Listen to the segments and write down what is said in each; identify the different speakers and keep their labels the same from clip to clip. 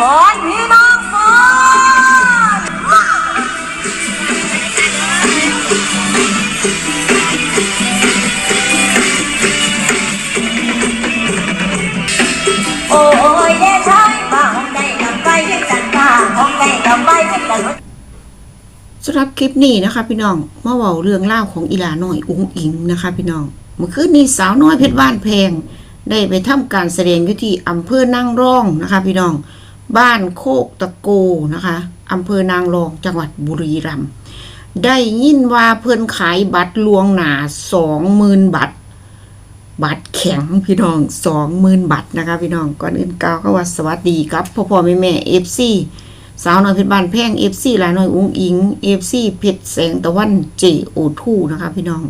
Speaker 1: ก่อนพี่น้องก่อนโอ้ยเด้ชายมาห้องใดกับไปเพื่อนกันมาห้องใดกับไปเพื่อนกัน
Speaker 2: สำหรับคลิปนี้นะคะ พี่น้องมาเว้าเรื่องเล่าของอีหลาน้อยอุ้งอิงนะคะ พี่น้องเมื่อคืนนี้สาวน้อยเพชรบ้านแพงได้ไปทำการแสดงอยู่ที่อำเภอนางรองนะคะ พี่น้อง บ้านโคกตะโกนะคะอำเภอนางรองจังหวัดบุรีรัมย์ได้ยินว่าเพิ่อนขายบัตรลวงหนาสองหมื่นบัตร บัตรแข็งพี่น้องสองหมื่นบัตรนะคะพี่น้องก่อนอื่นกล่าวก็ว่าสวัสดีครับพ่อพ่อแม่แม่เอฟซีสาวน้อยเพชรบ้านแพงเอฟซีลายน้อยอุ้งอิงเอฟซีเพชรแสงตะวันเจโอทูนะคะพี่น้อง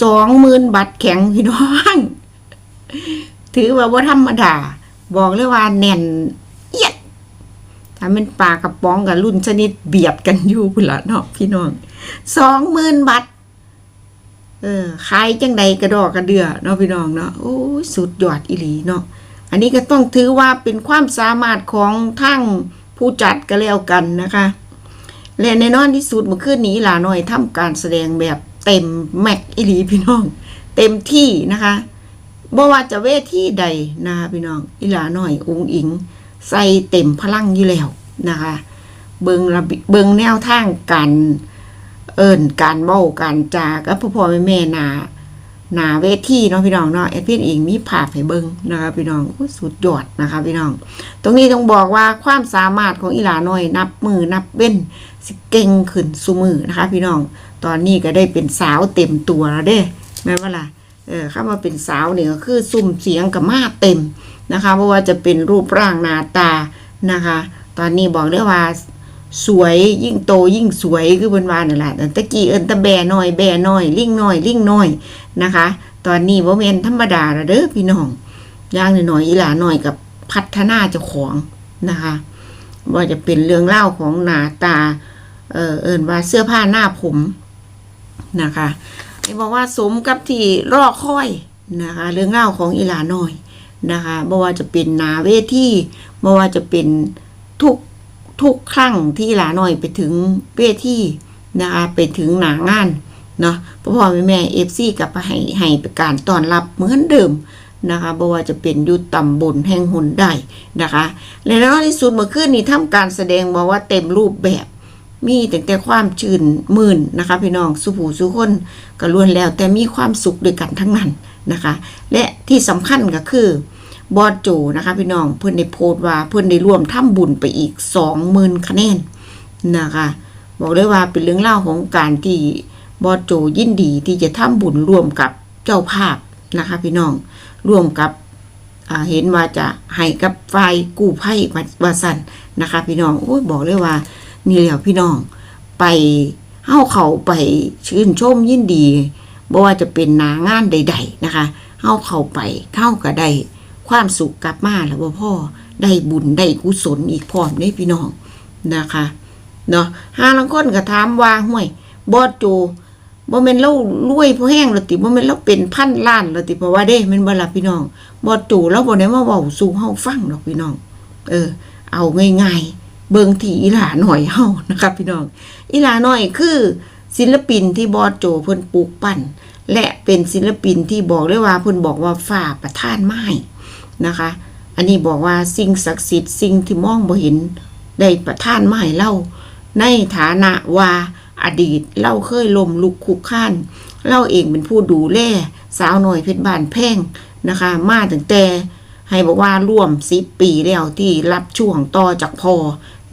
Speaker 2: สองหมื่นบัตรแข็งพี่น้อง ถือว่าว่าธรรมดา บอกเลยว่าแน่น ถ้าเป็นปลากระป๋องกับรุ่นชนิดเบียดกันอยู่พุ่นละเนาะพี่น้องสองหมื่นบัตรเออขายจังใดกระดอกกระเดือเนาะพี่น้องเนาะโอ้ยสุดยอดอีหลีเนาะอันนี้ก็ต้องถือว่าเป็นความสามารถของทั้งผู้จัดก็แล้วกันนะคะและแน่นอนที่สุดเมื่อคืนนี้หลาน้อยทำการแสดงแบบเต็มแม็กอีหลีพี่น้อง เต็มที่นะคะบ่ว่าจะเวทีใดนะคะพี่น้องอีหลาน้อยอุงอิง ใส่เต็มพลังอยู่แล้วนะคะ เบิงระเบิงแนวทางการเอิญการเว้าการจากัพ่อพ่อแม่แม่นาหนาเวทีเนาะพี่น้องเนาะแอดพินเองมีภาพให้เบิ่งนะคะพี่น้องสุดยอดนะคะพี่น้อง ตรงนี้ต้องบอกว่าความสามารถของอีหลาน้อย นับมือนับเว้นสิเก่งขึ้นสุมือนะคะ พี่น้อง ตอนนี้ก็ได้เป็นสาวเต็มตัวแล้วเด้แม่นว่าล่ะ เออข้ามาเป็นสาวเนี่ยก็คือซุ่มเสียงกับมาเต็มนะคะเพราะว่าจะเป็นรูปร่างหน้าตานะคะ ตอนนี้บอกได้ว่าสวยยิ่งโตยิ่งสวยคือเพิ่นวานนั่นแหละแต่ตะกี้เอินตะแบน้อยแบน้อย ลิ่งน้อย ลิ่งน้อยนะคะ ตอนนี้บ่แม่นธรรมดาแล้วเด้อพี่น้องย่างหน้อยอีหลาน้อยกับพัฒนาเจ้าของนะคะว่าจะเป็นเรื่องเล่าของหน้าตาเออเอินว่าเสื้อผ้าหน้าผมนะคะ ไอ้บอกว่าสมกับที่รอคอยนะคะเรื่องเล่าของอีหลาน้อยนะคะบ่ว่าจะเป็นนาเวทีบ่ว่าจะเป็นทุกทุกครั้งที่หลาน่อยไปถึงเวทีนะคะไปถึงหนางานเนาะพ่อพ่อแม่แม่เอฟซีกับไปให้ให้เป็นการต้อนรับเหมือนเดิมนะคะบ่ว่าจะเป็นยุตำบลแห่งหนได้นะคะ และในที่สุดเมื่อคืนนี้ทำการแสดงบอกว่าเต็มรูปแบบ มีแต่แต่ความชื่นมื่นนะคะพี่น้องสุผูสุคนก็ล้วนแล้วแต่มีความสุขด้วยกันทั้งนั้นนะคะ และที่สำคัญก็คือบอดโจนะคะพี่น้องเพื่อนได้โพสต์ว่าเพื่อนได้ร่วมทำบุญไปอีกสองหมื่นคะแนนนะคะบอกเลยว่าเป็นเรื่องเล่าของการที่บอดโจยินดีที่จะทำบุญร่วมกับเจ้าภาพนะคะพี่น้องร่วมกับเห็นว่าจะให้กับฝ่ายกู้ภัยวาสันนะคะ พี่น้องโอ้ยบอกเลยว่า นี่แหละพี่น้อง ไปเฮ้าเขาไปชื่นชมยินดีบ่ว่าจะเป็นนางานใด ๆนะคะเฮ้าเขาไปเข้าก็ได้ความสุขกลับมาแล้วบ่พ่อได้บุญได้กุศลอีกพร้อมได้พี่น้องนะคะเนาะห้าลังคนก็ถามว่าห่วยบอดโจบ่แม่นเรารวยพอแห้งแล้วติบ่แม่นเราเป็นพันล้านแล้วติเพราะว่าเด้แม่นบ่ละพี่น้องบอดโจเราบ่ได้มาเว้าสู่เฮาฟังหรอกพี่น้อง เออ เอาง่ายๆ เบิงที่อีหลาหน่อยเฮานะครับพี่น้อง อีหลาหน่อยคือศิลปินที่บอดโจเพิ่นปลูกปั้น และเป็นศิลปินที่บอกได้ว่าเพิ่นบอกว่าฝ่าประทานไม้นะคะ อันนี้บอกว่าสิ่งศักดิ์สิทธิ์สิ่งที่มองบ่เห็นได้ประทานไม้เล่า ในฐานะว่าอดีตเล่าเคยลมลุกคุกข้านเล่าเองเป็นผู้ดูแลสาวหน่อยเพชรบานแพ่งนะคะ มาตั้งแต่ให้บอกว่าร่วมสิปีแล้วที่รับช่วงต่อจากพอ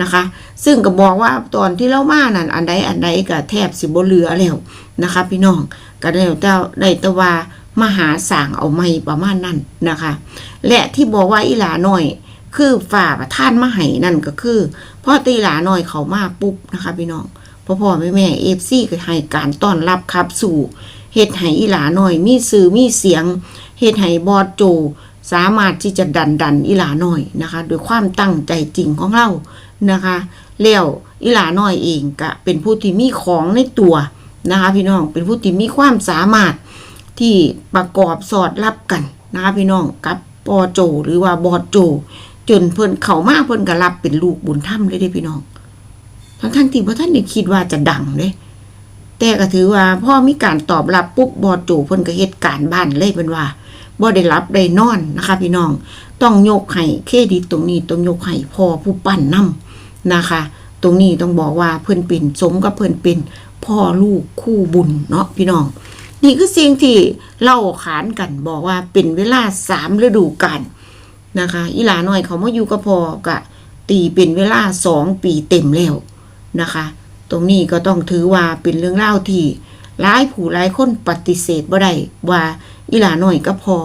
Speaker 2: นะคะ ซึ่งก็บอกว่าตอนที่เล่ามานั่นอันใดอันใดก็แทบสิบ่เหลือแล้วนะคะ พี่น้องก็ได้แต่ได้ต่ว่ามหาสั่งเอาไม่ประมาณนั้นนะคะ และที่บอกว่าอีหลาหน่อย คือฝ่าประทานมาให้นั่นก็คือพ่อตีหลาหน่อยเขามาปุ๊บนะคะ พี่น้องพ่อพ่อแม่แม่เอฟซีก็ให้การต้อนรับครับสู่เฮ็ดให้อีหลาหน่อย มีสื่อมีเสียงเฮ็ดให้บอดโจ สามารถที่จะดันดันอีหลาหน่อยนะคะโดยความตั้งใจจริงของเรา นะคะแล้วอีหลาน่อยเองก็เป็นผู้ที่มีของในตัวนะคะพี่น้องเป็นผู้ที่มีความสามารถที่ประกอบสอดรับกันนะคะพี่น้องกับปอโจหรือว่าบอดโจ จนเพิ่นเข้ามากเพิ่นก็รับเป็นลูกบุญธรรมเลยเด้พี่น้อง ทั้งทั้งๆที่บ่ท่านได้คิดว่าจะดังเด้แต่ก็ถือว่าพ่อมีการตอบรับปุ๊บบอโจเพิ่นก็เฮ็ดการบ้านเลยเพิ่นว่าบ่ได้รับได้นอนนะคะ พี่น้อง ต้องยกให้เครดิตตรงนี้ต้องยกให้พ่อผู้ปั้นนํ นะคะ ตรงนี้ต้องบอกว่าเพิ่อนเป็นสมกับเพิ่อนเป็นพ่อลูกคู่บุญเนาะพี่น้อง นี่คือสิ่งที่เล่าขานกันบอกว่าเป็นเวลาสามฤดูกาลนะคะอีหลาน้อยเขามาอยู่กับพ่อกะตีเป็นเวลาสองปีเต็มแล้วนะคะ ตรงนี้ก็ต้องถือว่าเป็นเรื่องเล่าที่หลายผู้หลายคนปฏิเสธบ่ได้ว่าอีหลาน้อยก็พอ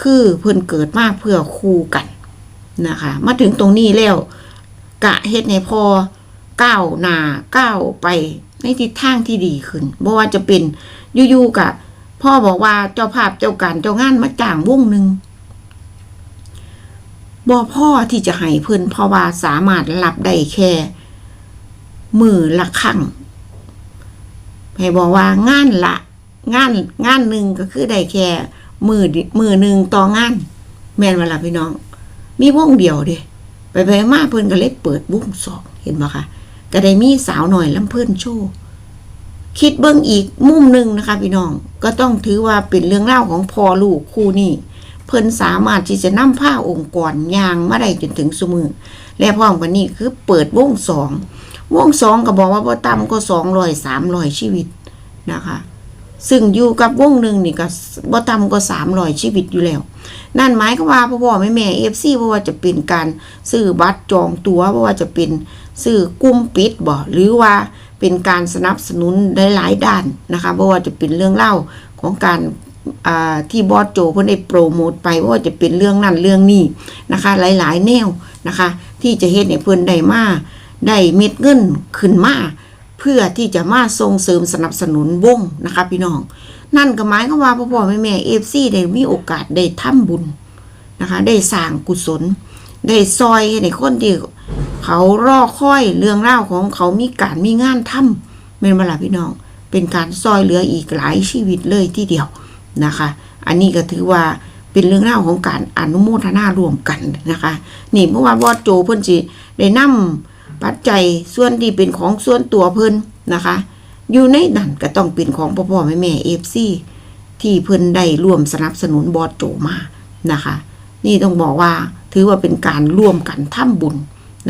Speaker 2: คือเพิ่นเกิดมาเพื่อคู่กันนะคะ มาถึงตรงนี้แล้ว กะเฮ็ดให้พอก้าวหน้าก้าวไปในทิศทางที่ดีขึ้นบ่ว่าจะเป็นอยู่ๆกะพ่อบอกว่าเจ้าภาพเจ้าการเจ้างานมาจ้างวงหนึ่งบ่พ่อที่จะให้เพิ่นเพราะว่าสามารถรับได้แค่มือละครั้งให้บอกว่างานละ งานงานหนึ่งก็คือได้แค่มือมือหนึ่งต่องาน แม่นเวลาพี่น้อง มีวงเดียวเด้ ไปไปมาเพิ่นก็เลยเปิดวงสองเห็นบ่คะก็ได้มีสาวหน่อยลำเพิ่นโชว์คิดเบิ่งอีกมุมหนึ่งนะคะ พี่น้องก็ต้องถือว่าเป็นเรื่องเล่าของพ่อลูกคู่นี้เพิ่นสามารถที่จะนำผ้าองค์กรยางมาได้จนถึงสมือ และพร้อมกันนี้คือเปิดวงสองวงสองก็บอกว่าพอต่ำก็สองร้อยสามร้อยชีวิตนะคะ ซึ่งอยู่กับวงหนึ่งนี่ก็บ่ต่ำก็สามร้อยชีวิตอยู่แล้ว นั่นหมายก็ว่าพ่อพ่อแม่แม่เอฟซีเพราะว่าจะเป็นการซื้อบัตรจองตัวเพราะว่าจะเป็นซื้อกลุ่มปิดบ่หรือว่าเป็นการสนับสนุนได้หลายด้านนะคะเพราะว่าจะเป็นเรื่องเล่าของการที่บอสโจเพิ่นได้โปรโมทไปว่าจะเป็นเรื่องนั้นเรื่องนี้นะคะ หลายๆแนวนะคะ ที่จะเฮ็ดให้เพิ่อนได้มาได้เม็ดเงินขึ้นมา เพื่อที่จะมาส่งเสริมสนับสนุนวงนะคะพี่น้อง นั่นก็หมายความว่าพ่อพ่อแม่แม่เอฟซีได้มีโอกาสได้ทำบุญนะคะ ได้สร้างกุศล ได้ซอยในคนที่เขารอคอยเรื่องเล่าวของเขามีการมีงานทำเป็นเวลาพี่น้อง เป็นการซอยเหลืออีกหลายชีวิตเลยที่เดียวนะคะ อันนี้ก็ถือว่าเป็นเรื่องเล่าวของการอนุโมทนารวมกันนะคะ นี่เมื่อวานวอดโจเพิ่อนสิได้นำ ปัจจัยส่วนที่เป็นของส่วนตัวเพิ่นนะคะ อยู่ในนั่นก็ต้องเป็นของพ่อพ่อแม่แม่เอฟซีที่เพิ่นได้ร่วมสนับสนุนบอสโจมานะคะ นี่ต้องบอกว่าถือว่าเป็นการร่วมกันทำบุญ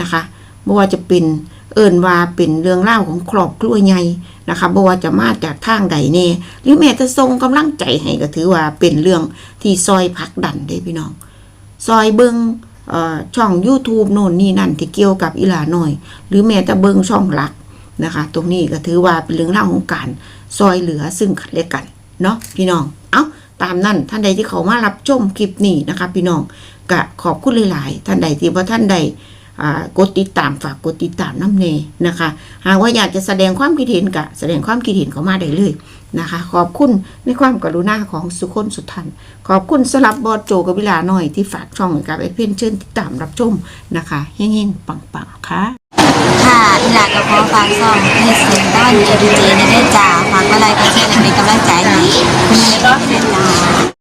Speaker 2: นะคะไม่ว่าจะเป็นเอินว่าเป็นเรื่องเล่าของครอบครัวใหญ่นะคะไม่ว่าจะมาจากทางใดแน่หรือแม้จะทรงกำลังใจให้ก็ถือว่าเป็นเรื่องที่ซอยผลักดันได้พี่น้อง ซอยเบิงเอ่อ ช่อง YouTube โน่นนี่นั่นที่เกี่ยวกับอีหลาหน่อย หรือแม้แต่เบิงช่องหลักนะคะ ตรงนี้ก็ถือว่าเป็นเรื่องเล่าวของการซอยเหลือซึ่งกันและกันเนาะพี่น้อง เอาตามนั่นท่านใดที่เขามารับชมคลิปนี้นะคะ พี่น้องก็ขอบคุณหลาย ๆ ท่านใดที่ว่าท่านใด กดติดตามฝากกดติดตามน้ำเนนะคะ หากว่าอยากจะแสดงความคิดเห็นกะแสดงความคิดเห็นเข้ามาได้เลยนะคะ ขอบคุณในความกรุณาของสุคนสุทัน ขอบคุณสำหรับบอสโจกับวิลาหน่อยที่ฝากช่องกับไอเพนเชิญติดตามรับชมนะคะเฮ้งๆปังๆค่ะ
Speaker 1: ค่ะอีหลาก็ขอฝากซ่องให้สื่อต้อนเอดีเจในเด้จ้าฝากอะไรก็แชร์เป็นกำลังใจให้มีก็เป็นจ้า